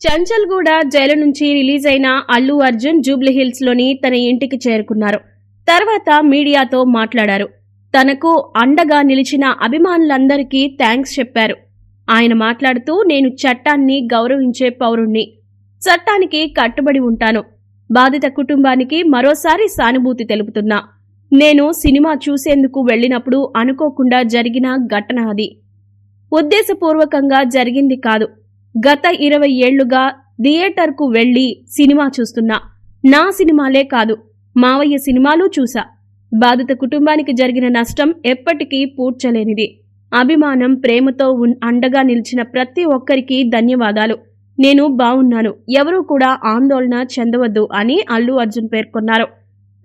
Chanchalguda jail నుంచి release అయిన అల్లు అర్జున్ జూబ్లీహిల్స్లోని తన ఇంటికి చేరుకున్నారు. తర్వాత మీడియాతో మాట్లాడారు. తనకు అండగా నిలిచిన అభిమానులందరికీ థ్యాంక్స్ చెప్పారు. ఆయన మాట్లాడుతూ నేను చట్టాన్ని గౌరవించే పౌరుణ్ణి. చట్టానికి కట్టుబడి ఉంటాను. బాధిత కుటుంబానికి మరోసారి సానుభూతి తెలుపుతున్నా. నేను సినిమా చూసేందుకు వెళ్ళినప్పుడు అనుకోకుండా జరిగిన ఘటన అది. ఉద్దేశపూర్వకంగా జరిగింది కాదు. గత ఇరవై ఏళ్ళుగా థియేటర్కు వెళ్ళి సినిమా చూస్తున్నా. నా సినిమాలే కాదు మావయ్య సినిమాలు చూసా. బాధిత కుటుంబానికి జరిగిన నష్టం ఎప్పటికీ పూడ్చలేనిది. అభిమానం ప్రేమతో ఉన్- అండగా నిలిచిన ప్రతి ఒక్కరికి ధన్యవాదాలు. నేను బావున్నాను ఎవరూ కూడా ఆందోళన చెందవద్దు అని అల్లు అర్జున్ పేర్కొన్నారు.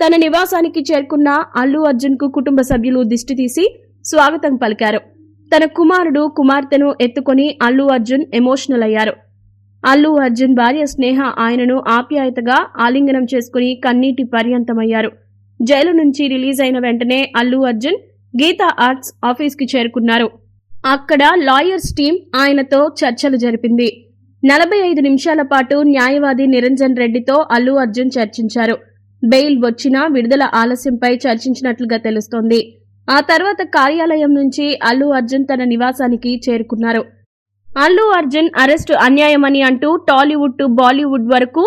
తన నివాసానికి చేరుకున్న అల్లు అర్జున్కు కుటుంబ సభ్యులు దిష్టి తీసి స్వాగతం పలికారు. తన కుమారుడు కుమార్తెను ఎత్తుకొని అల్లు అర్జున్ ఎమోషనల్ అయ్యారు. అల్లు అర్జున్ భార్య స్నేహ ఆయనను ఆప్యాయతగా ఆలింగనం చేసుకుని కన్నీటి పర్యంతమయ్యారు. జైలు నుంచి రిలీజ్ అయిన వెంటనే అల్లు అర్జున్ గీతా ఆర్ట్స్ ఆఫీస్కి చేరుకున్నారు. అక్కడ లాయర్స్ టీం ఆయనతో చర్చలు జరిపింది. నలభై ఐదు నిమిషాల పాటు న్యాయవాది నిరంజన్ రెడ్డితో అల్లు అర్జున్ చర్చించారు. బెయిల్ వచ్చినా విడుదల ఆలస్యంపై చర్చించినట్లుగా తెలుస్తోంది. ఆ తర్వాత కార్యాలయం నుంచి అల్లు అర్జున్ తన నివాసానికి చేరుకున్నారు. అల్లు అర్జున్ అరెస్టు అన్యాయమని అంటూ టాలీవుడ్ టు బాలీవుడ్ వరకు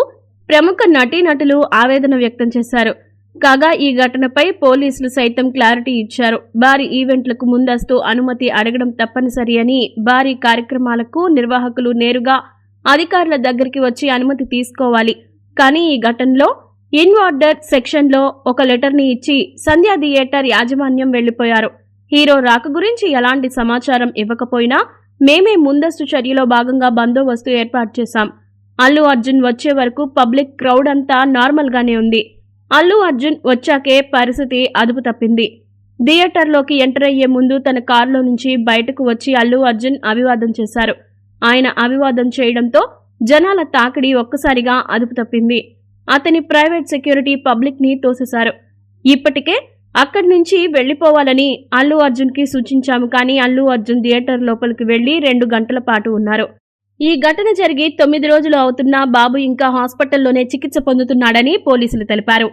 ప్రముఖ నటీనటులు ఆవేదన వ్యక్తం చేశారు. కాగా ఈ ఘటనపై పోలీసులు సైతం క్లారిటీ ఇచ్చారు. భారీ ఈవెంట్లకు ముందస్తు అనుమతి అడగడం తప్పనిసరి అని భారీ కార్యక్రమాలకు నిర్వాహకులు నేరుగా అధికారుల దగ్గరికి వచ్చి అనుమతి తీసుకోవాలి. కానీ ఈ ఘటనలో ఇన్ ఆర్డర్ సెక్షన్లో ఒక లెటర్ని ఇచ్చి సంధ్యా థియేటర్ యాజమాన్యం వెళ్ళిపోయారు హీరో రాక గురించి ఎలాంటి సమాచారం ఇవ్వకపోయినా మేమే ముందస్తు చర్యలో భాగంగా బందోబస్తు ఏర్పాటు చేశాం. అల్లు అర్జున్ వచ్చే వరకు పబ్లిక్ క్రౌడ్ అంతా నార్మల్గానే ఉంది. అల్లు అర్జున్ వచ్చాకే పరిస్థితి అదుపు తప్పింది. థియేటర్లోకి ఎంటర్ అయ్యే ముందు తన కారులో నుంచి బయటకు వచ్చి అల్లు అర్జున్ అభివాదం చేశారు. ఆయన అభివాదం చేయడంతో జనాల తాకిడి ఒక్కసారిగా అదుపు తప్పింది. అతని ప్రైవేట్ సెక్యూరిటీ పబ్లిక్ని తోసేశారు. ఇప్పటికే అక్కడి నుంచి వెళ్ళిపోవాలని అల్లు అర్జున్కి సూచించాము కానీ అల్లు అర్జున్ థియేటర్ లోపలికి వెళ్ళి రెండు గంటల పాటు ఉన్నారు. ఈ ఘటన జరిగి తొమ్మిది రోజులు అవుతున్నా బాబు ఇంకా హాస్పిటల్లోనే చికిత్స పొందుతున్నాడని పోలీసులు తెలిపారు.